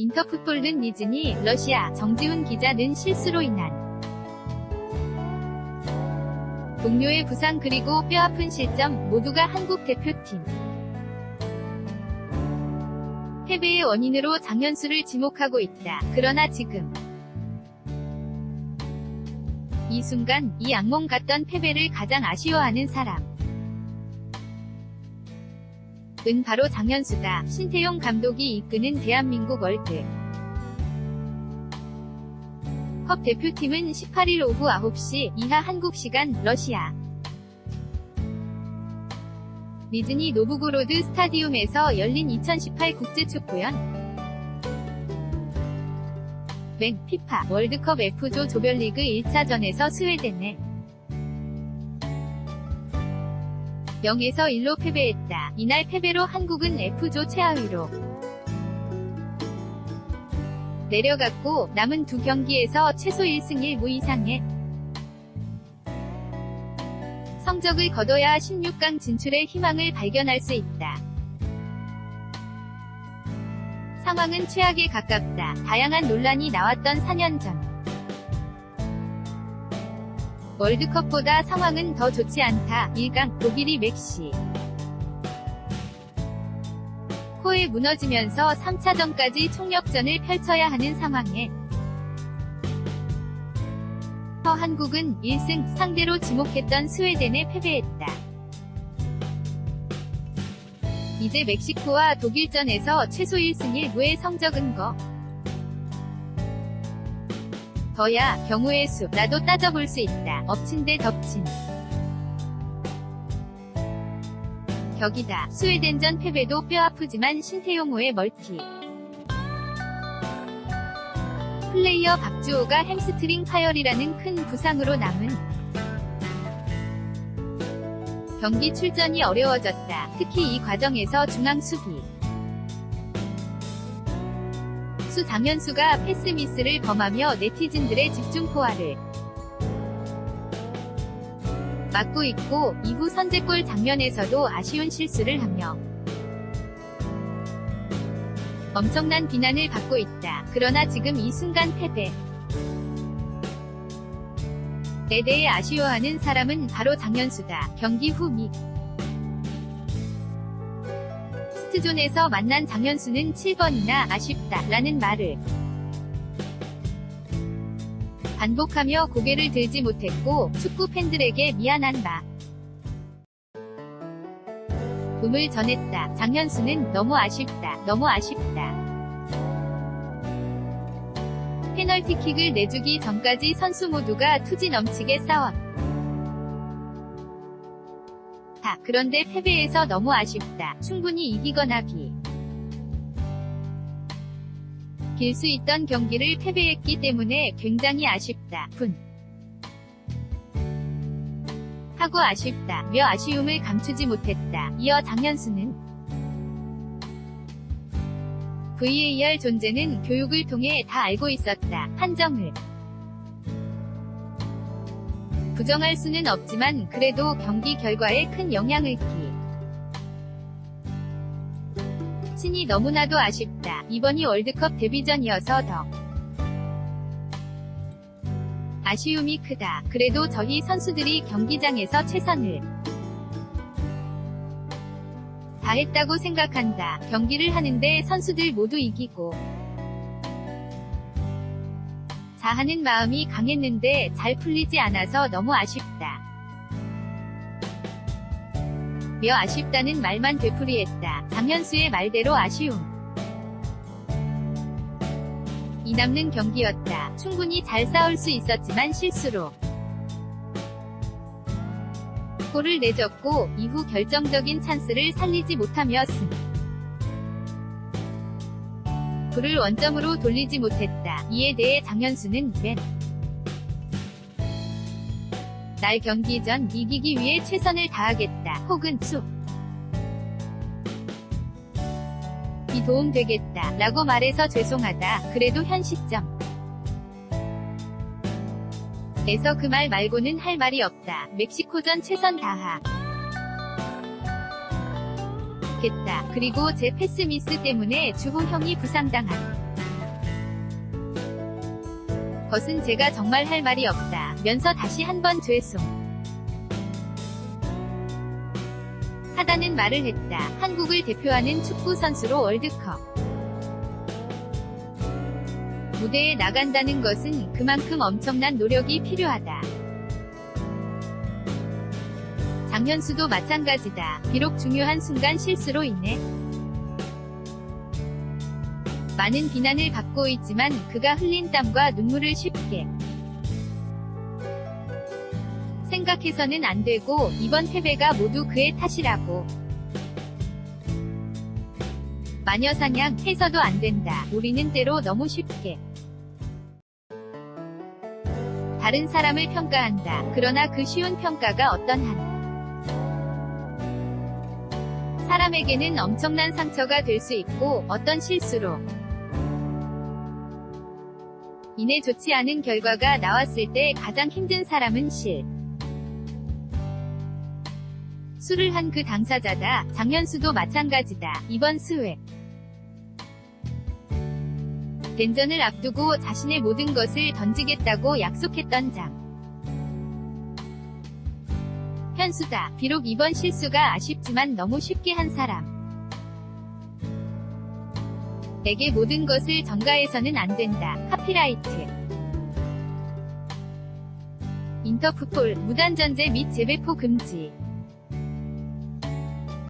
인터풋볼은 니즈니, 러시아, 정지훈 기자는 실수로 인한. 동료의 부상 그리고 뼈아픈 실점 모두가 한국 대표팀. 패배의 원인으로 장현수를 지목하고 있다. 그러나 지금 이 순간 이 악몽 같던 패배를 가장 아쉬워하는 사람 은 바로 장현수다. 신태용 감독이 이끄는 대한민국 월드. 컵 대표팀은 18일 오후 9시 이하 한국 시간 러시아. 니즈니 노브고로드 스타디움에서 열린 2018 국제축구연. 맹 피파 월드컵 F조 조별리그 1차전에서 스웨덴에 0에서 1로 패배했다. 이날 패배로 한국은 F조 최하위로 내려갔고 남은 두 경기에서 최소 1승 1무 이상의 성적을 거둬야 16강 진출의 희망을 발견할 수 있다. 상황은 최악에 가깝다. 다양한 논란이 나왔던 4년 전. 월드컵보다 상황은 더 좋지 않다. 1강 독일이 맥시. 코에 무너지면서 3차전까지 총력전을 펼쳐야 하는 상황에 허 한국은 1승 상대로 지목했던 스웨덴에 패배했다. 이제 멕시코와 독일전에서 최소 1승 1무의 성적은 거. 더야 경우의 수라도 따져볼 수 있다. 엎친 데 덮친. 격이다. 스웨덴전 패배도 뼈아프지만 신태용호의 멀티. 플레이어 박주호가 햄스트링 파열이라는 큰 부상으로 남은 경기 출전이 어려워졌다. 특히 이 과정에서 중앙 수비. 수 장현수가 패스 미스를 범하며 네티즌들의 집중 포화를 막고 있고 이후 선제골 장면에서도 아쉬운 실수를 하며 엄청난 비난을 받고 있다. 그러나 지금 이 순간 패배. 에 대해 아쉬워하는 사람은 바로 장현수다. 경기 후 미. 스트존에서 만난 장현수는 7번이나 아쉽다 라는 말을 반복하며 고개를 들지 못했고 축구 팬들에게 미안한 바. 음을 전했다. 장현수는 너무 아쉽다. 너무 아쉽다. 페널티킥을 내주기 전까지 선수 모두가 투지 넘치게 싸웠다. 그런데 패배해서 너무 아쉽다. 충분히 이기거나 비. 길 수 있던 경기를 패배했기 때문에 굉장히 아쉽다. 분. 하고 아쉽다. 며 아쉬움을 감추지 못했다. 이어 장현수는 VAR 존재는 교육을 통해 다 알고 있었다. 판정을 부정할 수는 없지만 그래도 경기 결과에 큰 영향을 끼. 신이 너무나도 아쉽다. 이번이 월드컵 데뷔전이어서 더 아쉬움이 크다. 그래도 저희 선수들이 경기장에서 최선을 다했다고 생각한다. 경기를 하는데 선수들 모두 이기고 자하는 마음이 강했는데 잘 풀리지 않아서 너무 아쉽다. 며 아쉽다는 말만 되풀이했다. 장현수의 말대로 아쉬움. 이 남는 경기였다. 충분히 잘 싸울 수 있었지만 실수로 골을 내줬고 이후 결정적인 찬스를 살리지 못하며 승. 불을 원점으로 돌리지 못했다. 이에 대해 장현수는 맨. 날 경기 전 이기기 위해 최선을 다하겠다. 혹은 수. 이 도움 되겠다. 라고 말해서 죄송하다. 그래도 현 시점. 에서 그 말 말고는 할 말이 없다. 멕시코전 최선 다하. 않겠다. 그리고 제 패스미스 때문에 주호 형이 부상당한 것은 제가 정말 할 말이 없다. 면서 다시 한번 죄송. 하다는 말을 했다. 한국을 대표하는 축구 선수로 월드컵. 무대에 나간다는 것은 그만큼 엄청난 노력이 필요하다. 장현수도 마찬가지다. 비록 중요한 순간 실수로 인해 많은 비난을 받고 있지만 그가 흘린 땀과 눈물을 쉽게 생각해서는 안 되고 이번 패배가 모두 그의 탓이라고 마녀 사냥 해서도 안 된다. 우리는 때로 너무 쉽게 다른 사람을 평가한다. 그러나 그 쉬운 평가가 어떤 한 사람에게는 엄청난 상처가 될 수 있고 어떤 실수로 인해 좋지 않은 결과가 나왔을 때 가장 힘든 사람은 실. 술을 한그 당사자다. 장현수도 마찬가지다. 이번 스웨. 덴전을 앞두고 자신의 모든 것을 던지겠다고 약속했던 장. 현수다. 비록 이번 실수가 아쉽지만 너무 쉽게 한 사람. 내게 모든 것을 전가해서는 안 된다. 카피라이트. 인터프폴, 무단전제 및 재배포 금지.